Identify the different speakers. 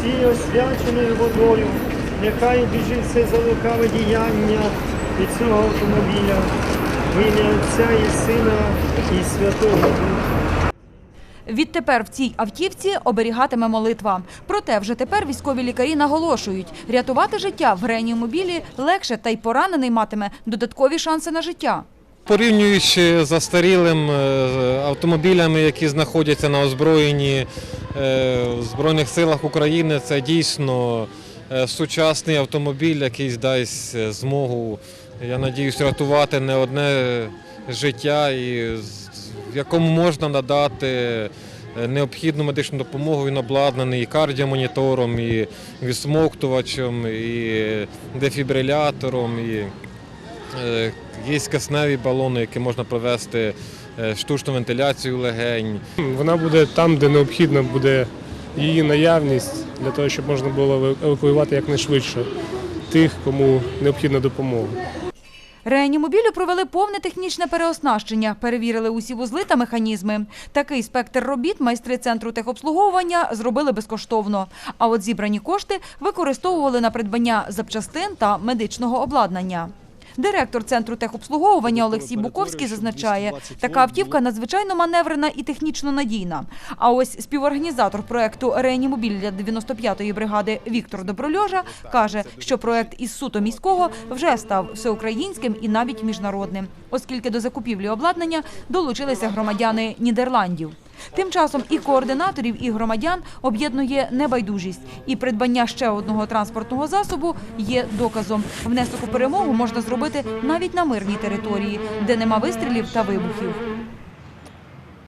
Speaker 1: всі освяченою водою, нехай біжить все залукаве діяння від цього автомобіля. В ім'я Отця і Сина і Святого Духа.
Speaker 2: Відтепер в цій автівці оберігатиме молитва. Проте вже тепер військові лікарі наголошують, рятувати життя в реанімобілі легше та й поранений матиме додаткові шанси на життя.
Speaker 3: Порівнюючи з застарілим е, автомобілями, які знаходяться на озброєнні е, в Збройних силах України, це дійсно е, сучасний автомобіль, який дасть е, змогу, я надіюсь, рятувати не одне життя, і в якому можна надати е, необхідну медичну допомогу. Він обладнаний і кардіомонітором, і відсмоктувачем, і дефібрилятором. І... Е, Є кисневі балони, які можна провести е, штучну вентиляцію легень.
Speaker 4: Вона буде там, де необхідна буде її наявність для того, щоб можна було евакуювати якнайшвидше тих, кому необхідна допомога.
Speaker 2: Реанімобілю провели повне технічне переоснащення, перевірили усі вузли та механізми. Такий спектр робіт майстри центру техобслуговування зробили безкоштовно. А от зібрані кошти використовували на придбання запчастин та медичного обладнання. Директор центру техобслуговування Олексій Буковський зазначає, така автівка надзвичайно маневрена і технічно надійна. А ось співорганізатор проекту «Реанімобіль» для 95-ї бригади Віктор Доброльожа каже, що проект із суто міського вже став всеукраїнським і навіть міжнародним, оскільки до закупівлі обладнання долучилися громадяни Нідерландів. Тим часом і координаторів, і громадян об'єднує небайдужість. І придбання ще одного транспортного засобу є доказом. Внесок у перемогу можна зробити навіть на мирній території, де нема вистрілів та вибухів.